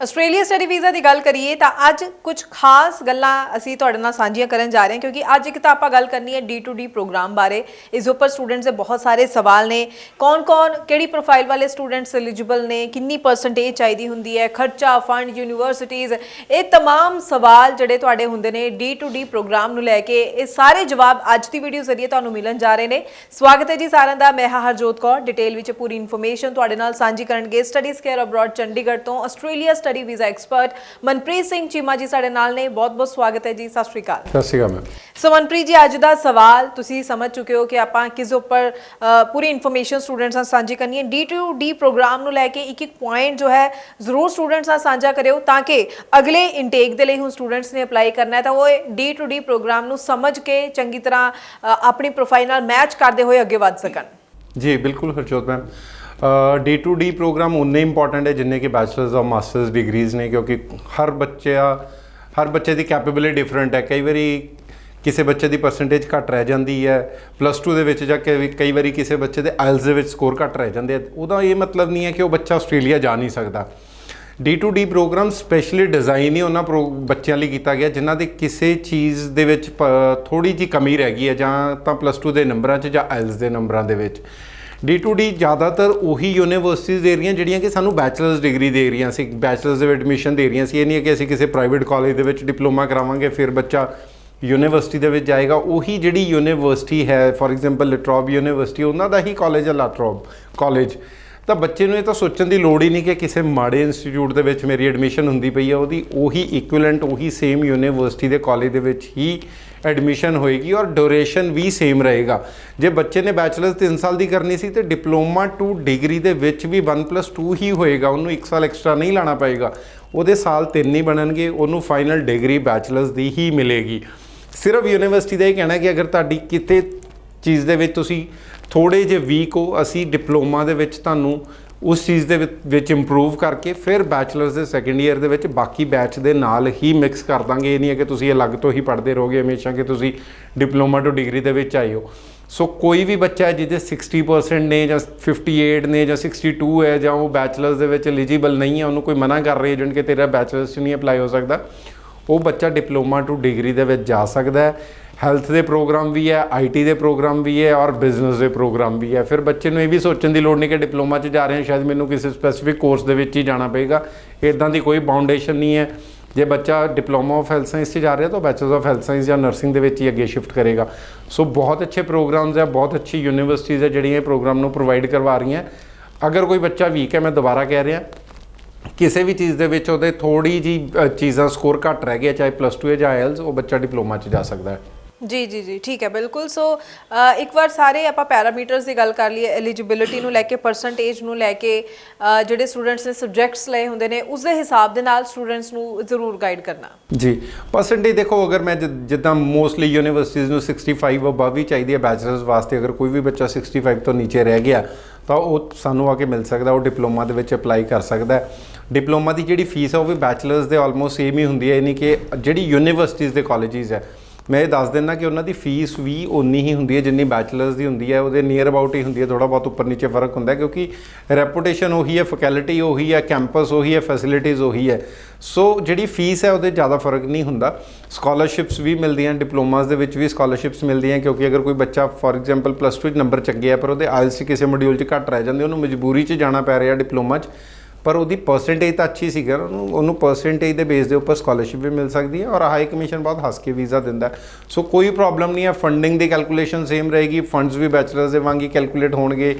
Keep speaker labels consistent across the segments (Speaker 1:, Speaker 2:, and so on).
Speaker 1: Australia study visa ਦੀ ਗੱਲ ਕਰੀਏ ਤਾਂ ਅੱਜ ਕੁਝ ਖਾਸ ਗੱਲਾਂ ਅਸੀਂ ਤੁਹਾਡੇ ਨਾਲ ਸਾਂਝੀਆਂ ਕਰਨ ਜਾ ਰਹੇ ਹਾਂ ਕਿਉਂਕਿ ਅੱਜ ਇੱਕ ਤਾਂ ਆਪਾਂ ਗੱਲ ਕਰਨੀ ਹੈ D2D ਪ੍ਰੋਗਰਾਮ ਬਾਰੇ ਇਸ ਉੱਪਰ ਸਟੂਡੈਂਟਸ ਦੇ ਬਹੁਤ ਸਾਰੇ ਸਵਾਲ ਨੇ ਕੌਣ-ਕੌਣ ਕਿਹੜੀ ਪ੍ਰੋਫਾਈਲ ਵਾਲੇ ਸਟੂਡੈਂਟਸ ਐਲੀਜੀਬਲ ਨੇ ਕਿੰਨੀ ਪਰਸੈਂਟੇਜ ਚਾਹੀਦੀ ਹੁੰਦੀ ਹੈ ਖਰਚਾ ਫੰਡ ਯੂਨੀਵਰਸਿਟੀਜ਼ ਇਹ तमाम ਸਵਾਲ ਜਿਹੜੇ ਤੁਹਾਡੇ ਹੁੰਦੇ ਨੇ D2D ਪ੍ਰੋਗਰਾਮ ਨੂੰ ਲੈ ਕੇ ਇਹ ਸਾਰੇ ਜਵਾਬ ਅੱਜ ਦੀ ਵੀਡੀਓ ਜ਼ਰੀਏ ਤੁਹਾਨੂੰ ਮਿਲਣ ਜਾ ਰਹੇ ਨੇ ਸਵਾਗਤ ਹੈ ਜੀ ਸਾਰਿਆਂ ਦਾ ਮੈਂ ਹਾਂ ਹਰਜੋਤ ਕੌਰ ਡਿਟੇਲ ਵਿੱਚ ਪੂਰੀ ਇਨਫੋਰਮੇਸ਼ਨ ਤੁਹਾਡੇ ਨਾਲ ਸਾਂਝੀ ਕਰਨਗੇ ਸਟੱਡੀਜ਼ ਕੇਅਰ ਅਬਰੋਡ ਚੰਡੀਗੜ੍ਹ ਤੋਂ Australia study visa expert Manpreet Singh Cheema ji ਸਾਡੇ ਨਾਲ ਨੇ। ਬਹੁਤ ਬਹੁਤ ਸਵਾਗਤ ਹੈ ਜੀ। ਸਤਿ ਸ਼੍ਰੀ ਅਕਾਲ।
Speaker 2: ਸਤਿ ਸ਼੍ਰੀ ਅਕਾਲ ਮੈਮ
Speaker 1: ਸੋ ਮਨਪ੍ਰੀਤ ਜੀ ਅੱਜ ਦਾ ਸਵਾਲ ਤੁਸੀਂ ਸਮਝ ਚੁੱਕੇ ਹੋ ਕਿ ਆਪਾਂ ਕਿਸ ਉੱਪਰ ਪੂਰੀ ਇਨਫੋਰਮੇਸ਼ਨ ਸਟੂਡੈਂਟਸ ਨਾਲ ਸਾਂਝੀ ਕਰਨੀ ਹੈ। D2D ਪ੍ਰੋਗਰਾਮ ਨੂੰ ਲੈ ਕੇ ਇੱਕ ਇੱਕ ਪੁਆਇੰਟ ਜੋ ਹੈ ਜ਼ਰੂਰ ਸਟੂਡੈਂਟਸ ਨਾਲ ਸਾਂਝਾ ਕਰਿਓ ਤਾਂ ਕਿ ਅਗਲੇ ਇਨਟੇਕ ਦੇ ਲਈ ਹੁਣ ਸਟੂਡੈਂਟਸ ਨੇ ਅਪਲਾਈ ਕਰਨਾ ਹੈ ਤਾਂ ਉਹ D2D ਪ੍ਰੋਗਰਾਮ ਨੂੰ ਸਮਝ ਕੇ ਚੰਗੀ ਤਰ੍ਹਾਂ ਆਪਣੀ ਪ੍ਰੋਫਾਈਲ ਨਾਲ ਮੈਚ ਕਰਦੇ ਹੋਏ ਅੱਗੇ ਵੱਧ ਸਕਣ।
Speaker 2: ਜੀ ਬਿਲਕੁਲ Harjot ma'am D two D program ਉਨੇ ਇੰਪੋਰਟੈਂਟ ਹੈ, ਜਿੰਨੇ ਕਿ ਬੈਚਲਰਸ ਔਰ ਮਾਸਟਰਸ ਡਿਗਰੀਜ਼ ਨੇ, ਕਿਉਂਕਿ ਹਰ ਬੱਚੇ ਆ ਹਰ ਬੱਚੇ ਦੀ ਕੈਪੇਬਿਲਿਟੀ ਡਿਫਰੈਂਟ ਹੈ। ਕਈ ਵਾਰੀ ਕਿਸੇ ਬੱਚੇ ਦੀ ਪਰਸੈਂਟੇਜ ਘੱਟ ਰਹਿ ਜਾਂਦੀ ਹੈ। ਪਲੱਸ 2 ਦੇ ਵਿੱਚ ਜਾਂ ਕੇ ਕਈ ਵਾਰੀ ਕਿਸੇ ਬੱਚੇ ਦੇ ਆਇਲਸ ਦੇ ਵਿੱਚ ਸਕੋਰ ਘੱਟ ਰਹਿ ਜਾਂਦੇ ਆ। ਉਹਦਾ ਇਹ ਮਤਲਬ ਨਹੀਂ ਹੈ ਕਿ ਉਹ ਬੱਚਾ ਆਸਟ੍ਰੇਲੀਆ ਜਾ ਨਹੀਂ ਸਕਦਾ। D two D program specially design ਹੀ ਉਹਨਾਂ ਪ੍ਰੋ- ਬੱਚਿਆਂ ਲਈ ਕੀਤਾ ਗਿਆ, ਜਿਨ੍ਹਾਂ ਦੇ ਕਿਸੇ ਚੀਜ਼ ਦੇ ਵਿੱਚ ਥੋੜੀ ਜੀ ਕਮੀ ਰਹਿ ਗਈ ਹੈ, ਜਾਂ ਤਾਂ ਪਲੱਸ 2 ਦੇ ਨੰਬਰਾਂ 'ਚ ਜਾਂ ਆਇਲਸ ਦੇ ਨੰਬਰਾਂ ਦੇ ਵਿੱਚ। D2D ਜ਼ਿਆਦਾਤਰ ਉਹੀ ਯੂਨੀਵਰਸਿਟੀਜ਼ ਦੇ ਰਹੀਆਂ ਜਿਹੜੀਆਂ ਕਿ ਸਾਨੂੰ ਬੈਚਲਰਸ ਡਿਗਰੀ ਦੇ ਰਹੀਆਂ ਸੀ, ਬੈਚਲਰਸ ਦੇ ਵਿੱਚ ਐਡਮਿਸ਼ਨ ਦੇ ਰਹੀਆਂ ਸੀ। ਇਹ ਨਹੀਂ ਹੈ ਕਿ ਅਸੀਂ ਕਿਸੇ ਪ੍ਰਾਈਵੇਟ ਕਾਲਜ ਦੇ ਵਿੱਚ ਡਿਪਲੋਮਾ ਕਰਾਵਾਂਗੇ, ਫਿਰ ਬੱਚਾ ਯੂਨੀਵਰਸਿਟੀ ਦੇ ਵਿੱਚ ਜਾਏਗਾ। ਉਹੀ ਜਿਹੜੀ ਯੂਨੀਵਰਸਿਟੀ ਹੈ, ਫੋਰ ਐਗਜ਼ਾਮਪਲ ਲਟਰੋਬ ਯੂਨੀਵਰਸਿਟੀ, ਉਹਨਾਂ ਦਾ ਹੀ ਕਾਲਜ ਹੈ ਲਾਟਰੋਬ ਕਾਲਜ। ਤਾਂ ਬੱਚੇ ਨੂੰ ਇਹ ਤਾਂ ਸੋਚਣ ਦੀ ਲੋੜ ਹੀ ਨਹੀਂ ਕਿ ਕਿਸੇ ਮਾੜੇ ਇੰਸਟੀਚਿਊਟ ਦੇ ਵਿੱਚ ਮੇਰੀ ਐਡਮਿਸ਼ਨ ਹੁੰਦੀ ਪਈ ਆ, ਉਹਦੀ ਉਹੀ ਇਕੁਇਵਲੈਂਟ ਉਹੀ ਸੇਮ ਯੂਨੀਵਰਸਿਟੀ ਦੇ ਕਾਲਜ ਦੇ ਵਿੱਚ ਹੀ ਐਡਮਿਸ਼ਨ ਹੋਏਗੀ ਔਰ ਡਿਊਰੇਸ਼ਨ ਵੀ ਸੇਮ ਰਹੇਗਾ। ਜੇ ਬੱਚੇ ਨੇ ਬੈਚਲਰਸ 3 ਸਾਲ ਦੀ ਕਰਨੀ ਸੀ ਤੇ ਡਿਪਲੋਮਾ ਟੂ ਡਿਗਰੀ ਦੇ ਵਿੱਚ ਵੀ 1+2 ਹੀ ਹੋਏਗਾ, ਉਹਨੂੰ 1 ਸਾਲ ਐਕਸਟਰਾ ਨਹੀਂ ਲਾਣਾ ਪਏਗਾ। ਉਹਦੇ ਸਾਲ 3 ਹੀ ਬਣਨਗੇ, ਉਹਨੂੰ ਫਾਈਨਲ ਡਿਗਰੀ ਬੈਚਲਰਸ ਦੀ ਹੀ ਮਿਲੇਗੀ। ਸਿਰਫ ਯੂਨੀਵਰਸਿਟੀ ਦਾ ਇਹ ਕਹਿਣਾ ਕਿ ਅਗਰ ਤੁਹਾਡੀ ਕਿਤੇ ਚੀਜ਼ ਦੇ ਵਿੱਚ ਤੁਸੀਂ ਥੋੜੇ ਜਿਹੇ ਵੀਕ ਹੋ, ਅਸੀਂ ਡਿਪਲੋਮਾ ਦੇ ਵਿੱਚ ਤੁਹਾਨੂੰ ਉਸ ਚੀਜ਼ ਦੇ ਵਿੱਚ- ਵਿੱਚ ਇੰਪਰੂਵ ਕਰਕੇ ਫਿਰ ਬੈਚਲਰਸ ਦੇ ਸੈਕੰਡ ਈਅਰ ਦੇ ਵਿੱਚ ਬਾਕੀ ਬੈਚ ਦੇ ਨਾਲ ਹੀ ਮਿਕਸ ਕਰ ਦਾਂਗੇ। ਇਹ ਨਹੀਂ ਹੈ ਕਿ ਤੁਸੀਂ ਅਲੱਗ ਤੋਂ ਹੀ ਪੜ੍ਹਦੇ ਰਹੋਗੇ, ਹਮੇਸ਼ਾ ਕਿ ਤੁਸੀਂ ਡਿਪਲੋਮਾ ਤੋਂ ਡਿਗਰੀ ਦੇ ਵਿੱਚ ਆਏ ਹੋ। ਸੋ ਕੋਈ ਵੀ ਬੱਚਾ ਹੈ ਜਿਹਦੇ 60% ਨੇ ਜਾਂ 58 ਨੇ ਜਾਂ 62 ਹੈ ਜਾਂ ਉਹ ਬੈਚਲਰਸ ਦੇ ਵਿੱਚ ਐਲੀਜੀਬਲ ਨਹੀਂ ਹੈ, ਉਹਨੂੰ ਕੋਈ ਮਨਾ ਕਰ ਰਹੀ ਹੈ ਜਿਨ ਕਿ ਤੇਰਾ ਬੈਚਲਰਸ 'ਚ ਨਹੀਂ ਅਪਲਾਈ ਹੋ ਸਕਦਾ, ਉਹ ਬੱਚਾ ਡਿਪਲੋਮਾ ਟੂ ਡਿਗਰੀ ਦੇ ਵਿੱਚ ਜਾ ਸਕਦਾ ਹੈ। ਹੈਲਥ ਦੇ ਪ੍ਰੋਗਰਾਮ ਵੀ ਹੈ ਆਈਟੀ ਦੇ ਪ੍ਰੋਗਰਾਮ ਵੀ ਹੈ ਔਰ ਬਿਜ਼ਨਸ ਦੇ ਪ੍ਰੋਗਰਾਮ ਵੀ ਹੈ। ਫਿਰ ਬੱਚੇ ਨੂੰ ਇਹ ਵੀ ਸੋਚਣ ਦੀ ਲੋੜ ਨਹੀਂ ਕਿ ਡਿਪਲੋਮਾ 'ਚ ਜਾ ਰਹੇ ਹਾਂ ਸ਼ਾਇਦ ਮੈਨੂੰ ਕਿਸੇ ਸਪੈਸੀਫਿਕ ਕੋਰਸ ਦੇ ਵਿੱਚ ਹੀ ਜਾਣਾ ਪਏਗਾ। ਇਦਾਂ ਦੀ ਕੋਈ ਬਾਉਂਡੇਸ਼ਨ ਨਹੀਂ ਹੈ। ਜੇ ਬੱਚਾ ਡਿਪਲੋਮਾ ਆਫ ਹੈਲਥ ਸਾਇੰਸ 'ਚ ਜਾ ਰਿਹਾ ਤਾਂ ਬੈਚਲਰ ਆਫ ਹੈਲਥ ਸਾਇੰਸ ਜਾਂ ਨਰਸਿੰਗ ਦੇ ਵਿੱਚ ਹੀ ਅੱਗੇ ਸ਼ਿਫਟ ਕਰੇਗਾ। ਸੋ ਬਹੁਤ ਅੱਛੇ ਪ੍ਰੋਗਰਾਮਸ ਹੈ, ਬਹੁਤ ਅੱਛੀ ਯੂਨੀਵਰਸਿਟੀਜ਼ ਹੈ ਜਿਹੜੀਆਂ ਇਹ ਪ੍ਰੋਗਰਾਮ ਨੂੰ ਪ੍ਰੋਵਾਈਡ ਕਰਵਾ ਰਹੀਆਂ। ਅਗਰ ਕੋਈ ਬੱਚਾ ਵੀਕ ਹੈ, ਮੈਂ ਦੁਬਾਰਾ ਕਹਿ ਰਿਹਾ, ਕਿਸੇ ਵੀ ਚੀਜ਼ ਦੇ ਵਿੱਚ ਉਹਦੇ ਥੋੜੀ ਜੀ ਚੀਜ਼ਾਂ ਸਕੋਰ ਘੱਟ ਰਹਿ ਗਿਆ ਚਾਹੇ ਪਲੱਸ 2 ਹੈ ਜਾਂ ਆਇਲਸ ਉਹ ਬੱਚਾ ਡਿਪਲੋਮਾ 'ਚ ਜਾ ਸਕਦਾ ਹੈ।
Speaker 1: ਜੀ ਜੀ ਜੀ, ਠੀਕ ਹੈ, ਬਿਲਕੁਲ। ਸੋ ਇੱਕ ਵਾਰ ਸਾਰੇ ਆਪਾਂ ਪੈਰਾਮੀਟਰਸ ਦੀ ਗੱਲ ਕਰ ਲਈਏ ਐਲੀਜੀਬਿਲਿਟੀ ਨੂੰ ਲੈ ਕੇ ਪਰਸੈਂਟੇਜ ਨੂੰ ਲੈ ਕੇ ਜਿਹੜੇ ਸਟੂਡੈਂਟਸ ਨੇ ਸਬਜੈਕਟਸ ਲਏ ਹੁੰਦੇ ਨੇ ਉਸ ਦੇ ਹਿਸਾਬ ਦੇ ਨਾਲ ਸਟੂਡੈਂਟਸ ਨੂੰ ਜ਼ਰੂਰ ਗਾਈਡ ਕਰਨਾ।
Speaker 2: ਜੀ ਪਰਸੈਂਟੇਜ ਦੇਖੋ, ਅਗਰ ਮੈਂ ਜਿ- ਜਿੱਦਾਂ ਮੋਸਟਲੀ ਯੂਨੀਵਰਸਿਟੀਜ਼ ਨੂੰ 65 ਅਬਵ ਹੀ ਚਾਹੀਦੀ ਹੈ ਬੈਚਲਰਸ ਵਾਸਤੇ, ਅਗਰ ਕੋਈ ਵੀ ਬੱਚਾ 65 ਤੋਂ ਨੀਚੇ ਰਹਿ ਗਿਆ, ਤਾਂ ਉਹ ਸਾਨੂੰ ਆ ਕੇ ਮਿਲ ਸਕਦਾ, ਉਹ ਡਿਪਲੋਮਾ ਦੇ ਵਿੱਚ ਅਪਲਾਈ ਕਰ ਸਕਦਾ ਡਿਪਲੋਮਾ ਦੀ ਜਿਹੜੀ ਫੀਸ ਹੈ ਉਹ ਵੀ ਬੈਚਲਰਸ ਦੇ ਆਲਮੋਸਟ ਸੇਮ ਹੀ ਹੁੰਦੀ ਹੈ, ਯਾਨੀ ਕਿ ਜਿਹੜੀ ਯੂਨੀਵਰਸਿਟੀਜ਼ ਦੇ ਕਾਲਜਿਸ ਹੈ ਮੈਂ ਇਹ ਦੱਸ ਦਿੰਦਾ ਕਿ ਉਹਨਾਂ ਦੀ ਫੀਸ ਵੀ ਉਨੀ ਹੀ ਹੁੰਦੀ ਹੈ ਜਿੰਨੀ ਬੈਚਲਰਸ ਦੀ ਹੁੰਦੀ ਹੈ, ਉਹਦੇ ਨੀਅਰ ਅਬਾਊਟ ਹੀ ਹੁੰਦੀ ਹੈ ਥੋੜਾ ਬਹੁਤ ਉੱਪਰ ਨੀਚੇ ਫ਼ਰਕ ਹੁੰਦਾ ਕਿਉਂਕਿ ਰੈਪੂਟੇਸ਼ਨ ਉਹੀ ਹੈ ਫੈਕਲਟੀ ਉਹੀ ਹੈ ਕੈਂਪਸ ਉਹੀ ਹੈ ਫੈਸਿਲਿਟੀਜ਼ ਉਹੀ ਹੈ। ਸੋ ਜਿਹੜੀ ਫੀਸ ਹੈ, ਉਹਦੇ ਜ਼ਿਆਦਾ ਫ਼ਰਕ ਨਹੀਂ ਹੁੰਦਾ। ਸਕਾਲਰਸ਼ਿਪਸ ਵੀ ਮਿਲਦੀਆਂ ਡਿਪਲੋਮਾਸ ਦੇ ਵਿੱਚ ਵੀ ਸਕਾਲਰਸ਼ਿਪਸ ਮਿਲਦੀਆਂ ਕਿਉਂਕਿ ਅਗਰ ਕੋਈ ਬੱਚਾ ਫੋਰ ਐਗਜ਼ਾਮਪਲ ਪਲੱਸ 2 ਚ ਨੰਬਰ ਚੰਗੇ ਆ ਪਰ ਉਹਦੇ ਆਇਲਸ ਕਿਸੇ ਮੋਡਿਊਲ 'ਚ ਘੱਟ ਰਹਿ ਜਾਂਦੇ, ਉਹਨੂੰ ਮਜਬੂਰੀ 'ਚ ਜਾਣਾ ਪੈ ਰਿਹਾ ਡਿਪਲੋਮਾ 'ਚ ਪਰ ਉਹਦੀ ਪਰਸੈਂਟੇਜ ਤਾਂ ਅੱਛੀ ਸੀਗਾ ਉਹਨੂੰ ਉਹਨੂੰ ਪਰਸੈਂਟੇਜ ਦੇ ਬੇਸ ਦੇ ਉੱਪਰ ਸਕਾਲਰਸ਼ਿਪ ਵੀ ਮਿਲ ਸਕਦੀ ਹੈ ਔਰ ਹਾਈ ਕਮਿਸ਼ਨ ਬਹੁਤ ਹੱਸ ਕੇ ਵੀਜ਼ਾ ਦਿੰਦਾ ਸੋ ਕੋਈ ਪ੍ਰੋਬਲਮ ਨਹੀਂ ਹੈ ਫੰਡਿੰਗ ਦੀ ਕੈਲਕੂਲੇਸ਼ਨ ਸੇਮ ਰਹੇਗੀ ਫੰਡਸ ਵੀ ਬੈਚਲਰਸ ਦੇ ਵਾਂਗ ਹੀ ਕੈਲਕੂਲੇਟ ਹੋਣਗੇ।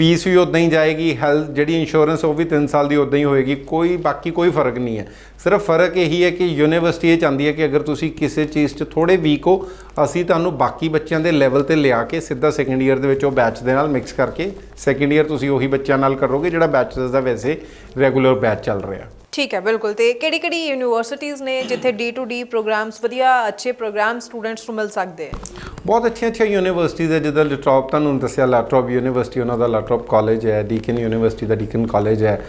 Speaker 2: ਫੀਸ ਵੀ ਉਦਾਂ ਹੀ ਜਾਏਗੀ ਹੈਲਥ ਜਿਹੜੀ ਇੰਸ਼ੋਰੈਂਸ ਉਹ ਵੀ 3 ਸਾਲ ਦੀ ਉਦਾਂ ਹੀ ਹੋਏਗੀ, ਕੋਈ ਬਾਕੀ ਕੋਈ ਫ਼ਰਕ ਨਹੀਂ ਹੈ। ਸਿਰਫ ਫ਼ਰਕ ਇਹੀ ਹੈ ਕਿ ਯੂਨੀਵਰਸਿਟੀ ਇਹ ਚਾਹੁੰਦੀ ਹੈ ਕਿ ਅਗਰ ਤੁਸੀਂ ਕਿਸੇ ਚੀਜ਼ 'ਚ ਥੋੜੇ ਵੀਕ ਹੋ, ਅਸੀਂ ਤੁਹਾਨੂੰ ਬਾਕੀ ਬੱਚਿਆਂ ਦੇ ਲੈਵਲ ਤੇ ਲਿਆ ਕੇ ਸਿੱਧਾ ਸੈਕੰਡ ਈਅਰ ਦੇ ਵਿੱਚ ਉਹ ਬੈਚ ਦੇ ਨਾਲ ਮਿਕਸ ਕਰਕੇ ਸੈਕੰਡ ਈਅਰ ਤੁਸੀਂ ਉਹੀ ਬੱਚਿਆਂ ਨਾਲ ਕਰੋਗੇ, ਜਿਹੜਾ ਬੈਚਲਰਸ ਦਾ ਵੈਸੇ ਰੈਗੂਲਰ ਬੈਚ ਚੱਲ ਰਿਹਾ।
Speaker 1: ਠੀਕ ਹੈ, ਬਿਲਕੁਲ। ਤੇ ਕਿਹੜੀ ਕਿਹੜੀ ਯੂਨੀਵਰਸਿਟੀਆਂ ਨੇ ਜਿੱਥੇ D2D ਪ੍ਰੋਗਰਾਮਸ ਵਧੀਆ, ਅੱਛੇ ਪ੍ਰੋਗਰਾਮ ਸਟੂਡੈਂਟਸ ਨੂੰ ਮਿਲ ਸਕਦੇ ਆ?
Speaker 2: ਬਹੁਤ ਅੱਛੀਆਂ ਅੱਛੀਆਂ ਯੂਨੀਵਰਸਿਟੀਜ਼ ਹੈ ਜਿੱਦਾਂ ਲੈਟਰੋਪ ਤੁਹਾਨੂੰ ਦੱਸਿਆ ਲੈਟਰੋਪ ਯੂਨੀਵਰਸਿਟੀ ਉਹਨਾਂ ਦਾ ਲੈਟਰੋਪ ਕਾਲਜ ਹੈ ਡੀਕਨ ਯੂਨੀਵਰਸਿਟੀ ਦਾ ਡੀਕਨ ਕਾਲਜ ਹੈ।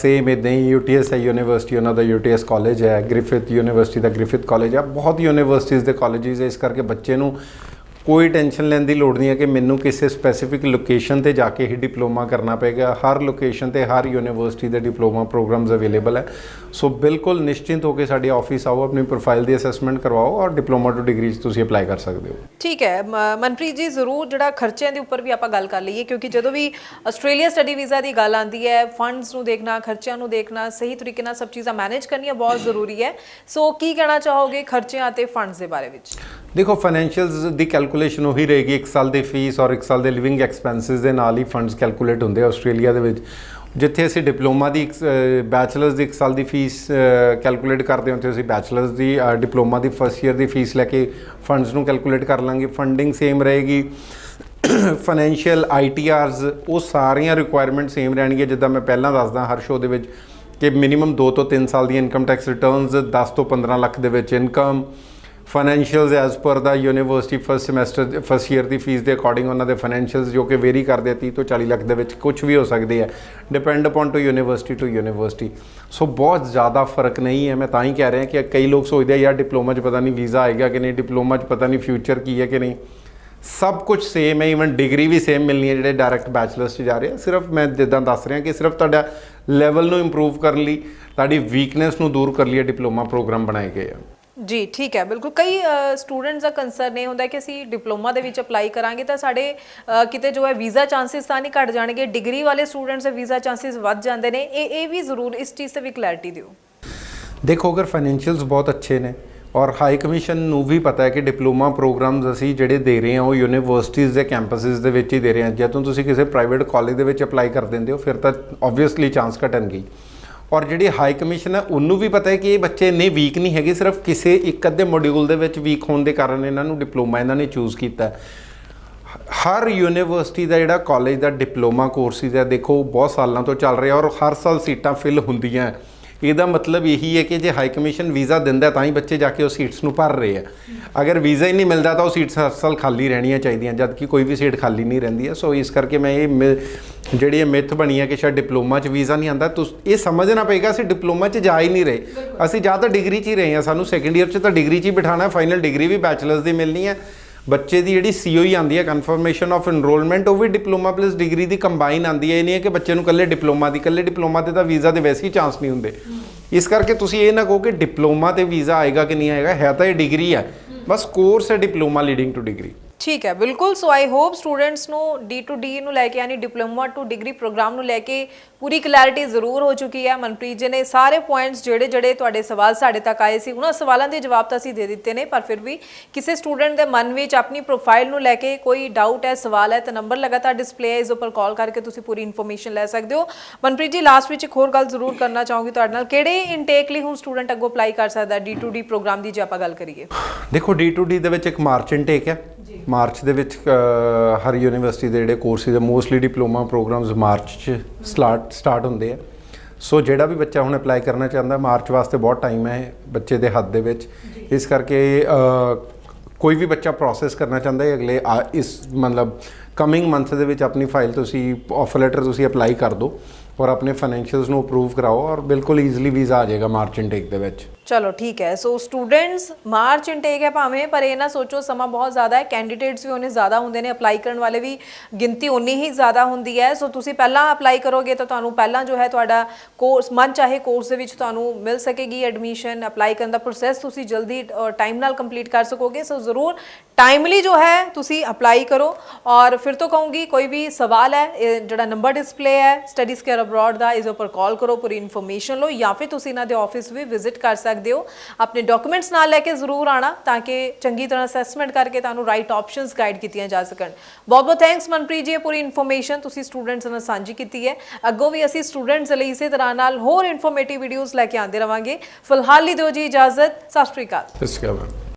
Speaker 2: ਸੇਮ ਇਦਾਂ ਹੀ ਯੂਟੀਐਸ ਹੈ ਯੂਨੀਵਰਸਿਟੀ ਉਹਨਾਂ ਦਾ ਯੂਟੀਐਸ ਕਾਲਜ ਹੈ ਗ੍ਰਿਫਿਥ ਯੂਨੀਵਰਸਿਟੀ ਦਾ ਗ੍ਰਿਫਿਥ ਕਾਲਜ ਹੈ। ਬਹੁਤ ਯੂਨੀਵਰਸਿਟੀਜ਼ ਦੇ ਕਾਲਜਿਸ ਹੈ ਇਸ ਕਰਕੇ ਬੱਚੇ ਨੂੰ ਕੋਈ ਟੈਨਸ਼ਨ ਲੈਣ ਦੀ ਲੋੜ ਨਹੀਂ ਹੈ ਕਿ ਮੈਨੂੰ ਕਿਸੇ ਸਪੈਸੀਫਿਕ ਲੋਕੇਸ਼ਨ ਤੇ ਜਾ ਕੇ ਹੀ ਡਿਪਲੋਮਾ ਕਰਨਾ ਪਏਗਾ। ਹਰ ਲੋਕੇਸ਼ਨ ਤੇ, ਹਰ ਯੂਨੀਵਰਸਿਟੀ ਦੇ ਡਿਪਲੋਮਾ ਪ੍ਰੋਗਰਾਮਸ ਅਵੇਲੇਬਲ ਹੈ। ਸੋ ਬਿਲਕੁਲ ਨਿਸ਼ਚਿੰਤ ਹੋ ਕੇ ਸਾਡੇ ਆਫਿਸ ਆਓ, ਆਪਣੀ ਪ੍ਰੋਫਾਈਲ ਦੀ ਅਸੈਸਮੈਂਟ ਕਰਵਾਓ ਔਰ ਡਿਪਲੋਮਾ ਟੂ ਡਿਗਰੀ 'ਚ ਤੁਸੀਂ ਅਪਲਾਈ ਕਰ ਸਕਦੇ ਹੋ।
Speaker 1: ਠੀਕ ਹੈ। ਮਨਪ੍ਰੀਤ ਜੀ, ਜ਼ਰੂਰ ਜਿਹੜਾ ਖਰਚਿਆਂ ਦੇ ਉੱਪਰ ਵੀ ਆਪਾਂ ਗੱਲ ਕਰ ਲਈਏ ਕਿਉਂਕਿ ਜਦੋਂ ਵੀ ਆਸਟ੍ਰੇਲੀਆ ਸਟੱਡੀ ਵੀਜ਼ਾ ਦੀ ਗੱਲ ਆਉਂਦੀ ਹੈ ਫੰਡਸ ਨੂੰ ਦੇਖਣਾ, ਖਰਚਿਆਂ ਨੂੰ ਦੇਖਣਾ, ਸਹੀ ਤਰੀਕੇ ਨਾਲ ਸਭ ਚੀਜ਼ਾਂ ਮੈਨੇਜ ਕਰਨੀਆਂ ਬਹੁਤ ਜ਼ਰੂਰੀ ਹੈ। ਸੋ ਕੀ ਕਹਿਣਾ ਚਾਹੋਗੇ ਖਰਚਿਆਂ ਅਤੇ ਫੰਡਸ ਦੇ ਬਾਰੇ ਵਿੱਚ?
Speaker 2: ਦੇਖੋ ਫਾਈਨੈਂਸ਼ੀਅਲਸ ਦੀ ਕੈਲਕੂਲੇਸ਼ਨ ਉਹੀ ਰਹੇਗੀ 1 ਸਾਲ ਦੀ ਫੀਸ ਔਰ 1 ਸਾਲ ਦੇ ਲਿਵਿੰਗ ਐਕਸਪੈਂਸਸ ਦੇ ਨਾਲ ਹੀ ਫੰਡਸ ਕੈਲਕੂਲੇਟ ਹੁੰਦੇ ਆ ਆਸਟ੍ਰੇਲੀਆ ਦੇ ਵਿੱਚ। ਜਿੱਥੇ ਅਸੀਂ ਡਿਪਲੋਮਾ ਦੀ ਬੈਚਲਰਸ ਦੀ 1 ਸਾਲ ਦੀ ਫੀਸ ਕੈਲਕੂਲੇਟ ਕਰਦੇ ਹਾਂ, ਉੱਥੇ ਅਸੀਂ ਬੈਚਲਰਸ ਦੀ ਡਿਪਲੋਮਾ ਦੀ ਫਸਟ ਈਅਰ ਦੀ ਫੀਸ ਲੈ ਕੇ ਫੰਡਸ ਨੂੰ ਕੈਲਕੂਲੇਟ ਕਰ ਲਾਂਗੇ। ਫੰਡਿੰਗ ਸੇਮ ਰਹੇਗੀ। ਫਾਈਨੈਂਸ਼ੀਅਲ ਆਈਟੀਆਰਸ ਉਹ ਸਾਰੀਆਂ ਰਿਕੁਆਇਰਮੈਂਟ ਸੇਮ ਰਹਿਣਗੀਆਂ। ਜਿੱਦਾਂ ਮੈਂ ਪਹਿਲਾਂ ਦੱਸਦਾ ਹਰ ਸ਼ੋਅ ਦੇ ਵਿੱਚ ਕਿ ਮਿਨੀਮਮ 2 ਤੋਂ 3 ਸਾਲ ਦੀ ਇਨਕਮ ਟੈਕਸ ਰਿਟਰਨਸ 10 ਤੋਂ 15 ਲੱਖ ਦੇ ਵਿੱਚ ਇਨਕਮ ਫਾਈਨੈਂਸ਼ੀਅਲਸ ਐਜ਼ ਪਰ ਦਾ university first semester first year ਦੀ ਫੀਸ ਦੇ ਅਕੋਰਡਿੰਗ ਉਹਨਾਂ ਦੇ ਫਾਈਨੈਂਸ਼ੀਅਲਸ ਜੋ ਕਿ ਵੇਰੀ ਕਰਦੇ ਆ 30 ਤੋਂ 40 ਲੱਖ ਦੇ ਵਿੱਚ ਕੁਝ ਵੀ ਹੋ ਸਕਦੇ ਆ। Depend upon to university to university so ਬਹੁਤ ਜ਼ਿਆਦਾ ਫ਼ਰਕ ਨਹੀਂ ਹੈ, ਮੈਂ ਤਾਂ ਹੀ ਕਹਿ ਰਿਹਾ ਕਿ ਕਈ ਲੋਕ ਸੋਚਦੇ ਆ, ਯਾਰ ਡਿਪਲੋਮਾ 'ਚ ਪਤਾ ਨਹੀਂ ਵੀਜ਼ਾ ਆਏਗਾ ਕਿ ਨਹੀਂ ਡਿਪਲੋਮਾ 'ਚ ਪਤਾ ਨਹੀਂ ਫਿਊਚਰ ਕੀ ਹੈ ਕਿ ਨਹੀਂ। ਸਭ ਕੁਝ ਸੇਮ ਹੈ ਇਵਨ ਡਿਗਰੀ ਵੀ ਸੇਮ ਮਿਲਣੀ ਹੈ, ਜਿਹੜੇ ਡਾਇਰੈਕਟ ਬੈਚਲਰਸ 'ਚ ਜਾ ਰਹੇ ਆ। ਸਿਰਫ ਮੈਂ ਜਿੱਦਾਂ ਦੱਸ ਰਿਹਾ ਕਿ ਸਿਰਫ ਤੁਹਾਡਾ ਲੈਵਲ ਨੂੰ ਇੰਪਰੂਵ ਕਰਨ ਲਈ, ਤੁਹਾਡੀ ਵੀਕਨੈਸ ਨੂੰ ਦੂਰ ਕਰ ਲਈ ਡਿਪਲੋਮਾ ਪ੍ਰੋਗਰਾਮ ਬਣਾਏ ਗਏ ਆ।
Speaker 1: ਜੀ, ਠੀਕ ਹੈ, ਬਿਲਕੁਲ। ਕਈ ਸਟੂਡੈਂਟਸ ਦਾ ਕੰਸਰਨ ਇਹ ਹੁੰਦਾ ਕਿ ਅਸੀਂ ਡਿਪਲੋਮਾ ਦੇ ਵਿੱਚ ਅਪਲਾਈ ਕਰਾਂਗੇ ਤਾਂ ਸਾਡੇ ਕਿਤੇ ਜੋ ਹੈ ਵੀਜ਼ਾ ਚਾਂਸਸ ਤਾਂ ਨਹੀਂ ਘਟ ਜਾਣਗੇ ਡਿਗਰੀ ਵਾਲੇ ਸਟੂਡੈਂਟਸ ਦੇ ਵੀਜ਼ਾ ਚਾਂਸਸ ਵੱਧ ਜਾਂਦੇ ਨੇ। ਇਹ ਇਹ ਵੀ ਜ਼ਰੂਰ ਇਸ ਚੀਜ਼ ਤੇ ਵੀ ਕਲੈਰਿਟੀ ਦਿਓ।
Speaker 2: ਦੇਖੋ, ਅਗਰ ਫਾਈਨੈਂਸ਼ੀਅਲਸ ਬਹੁਤ ਅੱਛੇ ਨੇ ਔਰ ਹਾਈ ਕਮਿਸ਼ਨ ਨੂੰ ਵੀ ਪਤਾ ਹੈ ਕਿ ਡਿਪਲੋਮਾ ਪ੍ਰੋਗਰਾਮਸ ਅਸੀਂ ਜਿਹੜੇ ਦੇ ਰਹੇ ਹਾਂ, ਉਹ ਯੂਨੀਵਰਸਿਟੀਜ਼ ਦੇ ਕੈਂਪਸਿਸ ਦੇ ਵਿੱਚ ਹੀ ਦੇ ਰਹੇ ਹਾਂ। ਜਦੋਂ ਤੁਸੀਂ ਕਿਸੇ ਪ੍ਰਾਈਵੇਟ ਕਾਲਜ ਦੇ ਵਿੱਚ ਅਪਲਾਈ ਕਰ ਦਿੰਦੇ ਹੋ, ਫਿਰ ਤਾਂ ਆਬਵੀਅਸਲੀ ਚਾਂਸ ਘਟਣਗੇ ਔਰ ਜਿਹੜੀ ਹਾਈ ਕਮਿਸ਼ਨ ਹੈ, ਉਹਨੂੰ ਵੀ ਪਤਾ ਹੈ ਕਿ ਇਹ ਬੱਚੇ ਇੰਨੇ ਵੀਕ ਨਹੀਂ ਹੈਗੇ, ਸਿਰਫ ਕਿਸੇ ਇੱਕ ਅੱਧੇ ਮੋਡਿਊਲ ਦੇ ਵਿੱਚ ਵੀਕ ਹੋਣ ਦੇ ਕਾਰਨ ਇਹਨਾਂ ਨੂੰ ਡਿਪਲੋਮਾ ਇਹਨਾਂ ਨੇ ਚੂਜ਼ ਕੀਤਾ ਹਰ ਯੂਨੀਵਰਸਿਟੀ ਦਾ ਜਿਹੜਾ ਕਾਲਜ ਦਾ ਡਿਪਲੋਮਾ ਕੋਰਸ ਹੈ ਦੇਖੋ, ਬਹੁਤ ਸਾਲਾਂ ਤੋਂ ਚੱਲ ਰਿਹਾ ਔਰ ਹਰ ਸਾਲ ਸੀਟਾਂ ਫਿਲ ਹੁੰਦੀਆਂ ਇਹਦਾ ਮਤਲਬ ਇਹੀ ਹੈ ਕਿ ਜੇ ਹਾਈ ਕਮਿਸ਼ਨ ਵੀਜ਼ਾ ਦਿੰਦਾ ਤਾਂ ਹੀ ਬੱਚੇ ਜਾ ਕੇ ਉਹ ਸੀਟਸ ਨੂੰ ਭਰ ਰਹੇ ਆ। ਅਗਰ ਵੀਜ਼ਾ ਹੀ ਨਹੀਂ ਮਿਲਦਾ, ਤਾਂ ਉਹ ਸੀਟਸ ਹਰ ਸਾਲ ਖਾਲੀ ਰਹਿਣੀਆਂ ਚਾਹੀਦੀਆਂ ਜਦ ਕਿ ਕੋਈ ਵੀ ਸੀਟ ਖਾਲੀ ਨਹੀਂ ਰਹਿੰਦੀ ਹੈ। ਸੋ ਇਸ ਕਰਕੇ ਮੈਂ ਇਹ ਮਿ- ਜਿਹੜੀ ਇਹ ਮਿਥ ਬਣੀ ਹੈ ਕਿ ਸ਼ਾਇਦ ਡਿਪਲੋਮਾ 'ਚ ਵੀਜ਼ਾ ਨਹੀਂ ਆਂਦਾ ਤੁਸੀਂ ਇਹ ਸਮਝਣਾ ਪਏਗਾ, ਅਸੀਂ ਡਿਪਲੋਮਾ 'ਚ ਜਾ ਹੀ ਨਹੀਂ ਰਹੇ। ਅਸੀਂ ਜਾਂ ਤਾਂ ਡਿਗਰੀ 'ਚ ਹੀ ਰਹੇ ਹਾਂ, ਸਾਨੂੰ ਸੈਕੰਡ ਈਅਰ 'ਚ ਤਾਂ ਡਿਗਰੀ 'ਚ ਹੀ ਬਿਠਾਣਾ ਫਾਈਨਲ ਡਿਗਰੀ ਵੀ ਬੈਚਲਰਸ ਦੀ ਮਿਲਣੀ ਹੈ। ਬੱਚੇ ਦੀ ਜਿਹੜੀ ਸੀਓਈ ਆਂਦੀ ਹੈ ਕਨਫਰਮੇਸ਼ਨ ਆਫ ਐਨਰੋਲਮੈਂਟ ਉਹ ਵੀ ਡਿਪਲੋਮਾ ਪਲੱਸ ਡਿਗਰੀ ਦੀ ਕੰਬਾਈਨ ਆਂਦੀ ਹੈ। ਇਹ ਨਹੀਂ ਹੈ ਕਿ ਬੱਚੇ ਨੂੰ ਇਕੱਲੇ ਡਿਪਲੋਮਾ ਦੀ, ਇਕੱਲੇ ਡਿਪਲੋਮਾ ਤੇ ਤਾਂ ਵੀਜ਼ਾ ਦੇ ਵੈਸੇ ਹੀ ਚਾਂਸ ਨਹੀਂ ਹੁੰਦੇ। ਇਸ ਕਰਕੇ ਤੁਸੀਂ ਇਹ ਨਾ ਕਹੋ ਕਿ ਡਿਪਲੋਮਾ ਤੇ ਵੀਜ਼ਾ ਆਏਗਾ ਕਿ ਨਹੀਂ ਆਏਗਾ, ਹੈ ਤਾਂ ਇਹ ਡਿਗਰੀ ਹੈ। ਬਸ ਕੋਰਸ ਹੈ ਡਿਪਲੋਮਾ ਲੀਡਿੰਗ ਟੂ ਡਿਗਰੀ
Speaker 1: ਠੀਕ ਹੈ, ਬਿਲਕੁਲ। ਸੋ ਆਈ ਹੋਪ ਸਟੂਡੈਂਟਸ ਨੂੰ ਡੀ ਟੂ ਡੀ ਨੂੰ ਲੈ ਕੇ, ਯਾਨੀ ਡਿਪਲੋਮਾ ਟੂ ਡਿਗਰੀ ਪ੍ਰੋਗਰਾਮ ਨੂੰ ਲੈ ਕੇ ਪੂਰੀ ਕਲੈਰਿਟੀ ਜ਼ਰੂਰ ਹੋ ਚੁੱਕੀ ਹੈ। ਮਨਪ੍ਰੀਤ ਜੀ ਨੇ ਸਾਰੇ ਪੁਆਇੰਟਸ ਜਿਹੜੇ ਜਿਹੜੇ ਤੁਹਾਡੇ ਸਵਾਲ ਸਾਡੇ ਤੱਕ ਆਏ ਸੀ, ਉਹਨਾਂ ਸਵਾਲਾਂ ਦੇ ਜਵਾਬ ਤਾਂ ਅਸੀਂ ਦੇ ਦਿੱਤੇ ਨੇ, ਪਰ ਫਿਰ ਵੀ ਕਿਸੇ ਸਟੂਡੈਂਟ ਦੇ ਮਨ ਵਿੱਚ ਆਪਣੀ ਪ੍ਰੋਫਾਈਲ ਨੂੰ ਲੈ ਕੇ ਕੋਈ ਡਾਊਟ ਹੈ, ਸਵਾਲ ਹੈ, ਤਾਂ ਨੰਬਰ ਲਗਾਤਾਰ ਡਿਸਪਲੇ ਹੈ, ਇਸ ਉੱਪਰ ਕਾਲ ਕਰਕੇ ਤੁਸੀਂ ਪੂਰੀ ਇਨਫੋਰਮੇਸ਼ਨ ਲੈ ਸਕਦੇ ਹੋ। ਮਨਪ੍ਰੀਤ ਜੀ ਲਾਸਟ ਵਿੱਚ ਇੱਕ ਹੋਰ ਗੱਲ ਜ਼ਰੂਰ ਕਰਨਾ ਚਾਹੂੰਗੀ ਤੁਹਾਡੇ ਨਾਲ। ਕਿਹੜੇ ਇਨਟੇਕ ਲਈ ਹੁਣ ਸਟੂਡੈਂਟ ਅੱਗੋਂ ਅਪਲਾਈ ਕਰ ਸਕਦਾ ਡੀ ਟੂ ਡੀ ਪ੍ਰੋਗਰਾਮ ਦੀ ਜੇ ਆਪਾਂ ਗੱਲ ਕਰੀਏ?
Speaker 2: ਦੇਖੋ ਡੀ ਟੂ ਡੀ ਦੇ ਵਿੱਚ ਇੱਕ ਮਾਰਚ ਇਨਟੇਕ ਹੈ। ਮਾਰਚ ਦੇ ਵਿੱਚ ਹਰ ਯੂਨੀਵਰਸਿਟੀ ਦੇ ਜਿਹੜੇ courses mostly diploma programs March 'ਚ ਸਟਾਰਟ ਸਟਾਰਟ ਹੁੰਦੇ ਆ। ਸੋ ਜਿਹੜਾ ਵੀ ਬੱਚਾ ਹੁਣ ਅਪਲਾਈ ਕਰਨਾ ਚਾਹੁੰਦਾ ਮਾਰਚ ਵਾਸਤੇ ਬਹੁਤ ਟਾਈਮ ਹੈ ਬੱਚੇ ਦੇ ਹੱਥ ਦੇ ਵਿੱਚ। ਇਸ ਕਰਕੇ ਕੋਈ ਵੀ ਬੱਚਾ ਪ੍ਰੋਸੈਸ ਕਰਨਾ ਚਾਹੁੰਦਾ ਹੈ ਅਗਲੇ ਆ- ਇਸ ਮਤਲਬ ਕਮਿੰਗ ਮੰਥ ਦੇ ਵਿੱਚ ਆਪਣੀ ਫਾਈਲ ਤੁਸੀਂ ਆਫਰ ਲੈਟਰ ਤੁਸੀਂ ਅਪਲਾਈ ਕਰ ਦਿਓ ਔਰ ਆਪਣੇ ਫਾਈਨੈਂਸ਼ੀਅਲਸ ਨੂੰ ਅਪਰੂਵ ਕਰਾਓ ਔਰ ਬਿਲਕੁਲ ਈਜ਼ੀਲੀ ਵੀਜ਼ਾ ਆ ਜਾਏਗਾ ਮਾਰਚ ਇਨਟੇਕ ਦੇ ਵਿੱਚ।
Speaker 1: ਚਲੋ ਠੀਕ ਹੈ। ਸੋ ਸਟੂਡੈਂਟਸ ਮਾਰਚ ਇਨਟੇਕ ਹੈ ਭਾਵੇਂ, ਪਰ ਇਹ ਨਾ ਸੋਚੋ, ਸਮਾਂ ਬਹੁਤ ਜ਼ਿਆਦਾ ਹੈ। ਕੈਂਡੀਡੇਟਸ ਵੀ ਉਹਨੇ ਜ਼ਿਆਦਾ ਹੁੰਦੇ ਨੇ ਅਪਲਾਈ ਕਰਨ ਵਾਲੇ ਵੀ ਗਿਣਤੀ ਉਨੀ ਹੀ ਜ਼ਿਆਦਾ ਹੁੰਦੀ ਹੈ। ਸੋ ਤੁਸੀਂ ਪਹਿਲਾਂ ਅਪਲਾਈ ਕਰੋਗੇ ਤਾਂ ਤੁਹਾਨੂੰ ਪਹਿਲਾਂ ਜੋ ਹੈ ਤੁਹਾਡਾ ਕੋਰਸ ਮਨ ਚਾਹੇ ਕੋਰਸ ਦੇ ਵਿੱਚ ਤੁਹਾਨੂੰ ਮਿਲ ਸਕੇਗੀ ਐਡਮਿਸ਼ਨ ਅਪਲਾਈ ਕਰਨ ਦਾ ਪ੍ਰੋਸੈਸ ਤੁਸੀਂ ਜਲਦੀ ਟਾਈਮ ਨਾਲ ਕੰਪਲੀਟ ਕਰ ਸਕੋਗੇ। ਸੋ ਜ਼ਰੂਰ ਟਾਈਮਲੀ ਜੋ ਹੈ ਤੁਸੀਂ ਅਪਲਾਈ ਕਰੋ। ਔਰ ਫਿਰ ਤੋਂ ਕਹੂੰਗੀ, ਕੋਈ ਵੀ ਸਵਾਲ ਹੈ, ਇਹ ਜਿਹੜਾ ਨੰਬਰ ਡਿਸਪਲੇ ਹੈ ਸਟੱਡੀਜ਼ ਕੇਅਰ ਅਬਰੋਡ ਦਾ, ਇਸ ਉੱਪਰ ਕਾਲ ਕਰੋ, ਪੂਰੀ ਇਨਫੋਰਮੇਸ਼ਨ ਲਓ, ਜਾਂ ਫਿਰ ਤੁਸੀਂ ਇਹਨਾਂ ਦੇ ਆਫਿਸ ਵੀ ਵਿਜ਼ਿਟ ਕਰ ਸਕਦੇ ਹੋ। ਆਪਣੇ ਡਾਕੂਮੈਂਟਸ ਨਾਲ ਲੈ ਕੇ ਜ਼ਰੂਰ ਆਣਾ ਤਾਂ ਕਿ ਚੰਗੀ ਤਰ੍ਹਾਂ ਅਸੈਸਮੈਂਟ ਕਰਕੇ ਤੁਹਾਨੂੰ ਰਾਈਟ ਆਪਸ਼ਨਸ ਗਾਈਡ ਕੀਤੀਆਂ ਜਾ ਸਕਣ। ਬਹੁਤ ਬਹੁਤ ਥੈਂਕਸ ਮਨਪ੍ਰੀਤ ਜੀ ਇਹ ਪੂਰੀ ਇਨਫੋਰਮੇਸ਼ਨ ਤੁਸੀਂ ਸਟੂਡੈਂਟਸ ਨਾਲ ਸਾਂਝੀ ਕੀਤੀ ਹੈ। ਅੱਗੋਂ ਵੀ ਅਸੀਂ ਸਟੂਡੈਂਟਸ ਲਈ ਇਸੇ ਤਰ੍ਹਾਂ ਨਾਲ ਹੋਰ ਇਨਫੋਰਮੇਟਿਵ ਵੀਡੀਓਜ਼ ਲੈ ਕੇ ਆਉਂਦੇ ਰਵਾਂਗੇ। ਫਿਲਹਾਲ ਲਈ ਦਿਓ ਜੀ ਇਜਾਜ਼ਤ। ਸਤਿ ਸ਼੍ਰੀ ਅਕਾਲ।
Speaker 2: ਸਤਿ ਸ਼੍ਰੀ ਅਕਾਲ